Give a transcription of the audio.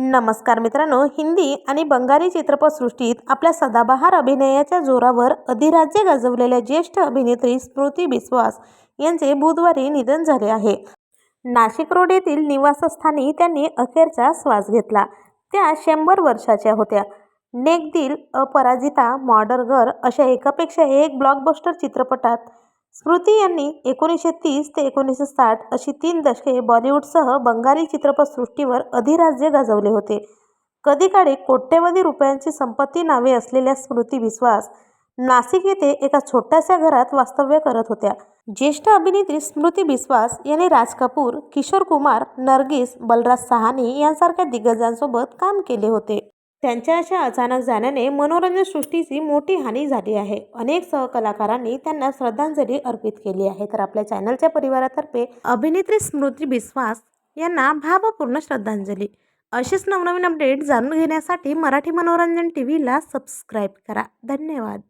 नमस्कार मित्रांनो हिंदी आणि बंगाली चित्रपटसृष्टीत आपल्या सदाबहार अभिनयाच्या जोरावर अधिराज्य गाजवलेल्या ज्येष्ठ अभिनेत्री स्मृती बिस्वास यांचे बुधवारी निधन झाले आहे. नाशिक रोड येथील निवासस्थानी त्यांनी अखेरचा श्वास घेतला. त्या शंभर वर्षाच्या होत्या. नेक दिल अपराजिता मॉडर्गर अशा एकापेक्षा एक ब्लॉकबस्टर चित्रपटात स्मृती यांनी एकोणीसशे तीस ते एकोणीसशे साठ अशी तीन दशके बॉलिवूडसह बंगाली चित्रपटसृष्टीवर अधिराज्य गाजवले होते. कधीकाळी कोट्यवधी रुपयांची संपत्ती नावे असलेल्या स्मृती विश्वास नाशिक येथे एका छोट्याशा घरात वास्तव्य करत होत्या. ज्येष्ठ अभिनेत्री स्मृती बिस्वास यांनी राज कपूर किशोर कुमार नर्गिस बलराज सहानी यांसारख्या दिग्गजांसोबत काम केले होते. त्यांच्या अशा अचानक जाण्याने मनोरंजन सृष्टीची मोठी हानी झाली आहे. अनेक सहकलाकारांनी त्यांना श्रद्धांजली अर्पित केली आहे. तर आपल्या चॅनलच्या परिवारातर्फे अभिनेत्री स्मृती बिस्वास यांना भावपूर्ण श्रद्धांजली. असेच नवनवीन अपडेट जाणून घेण्यासाठी मराठी मनोरंजन टी व्हीला सबस्क्राईब करा. धन्यवाद.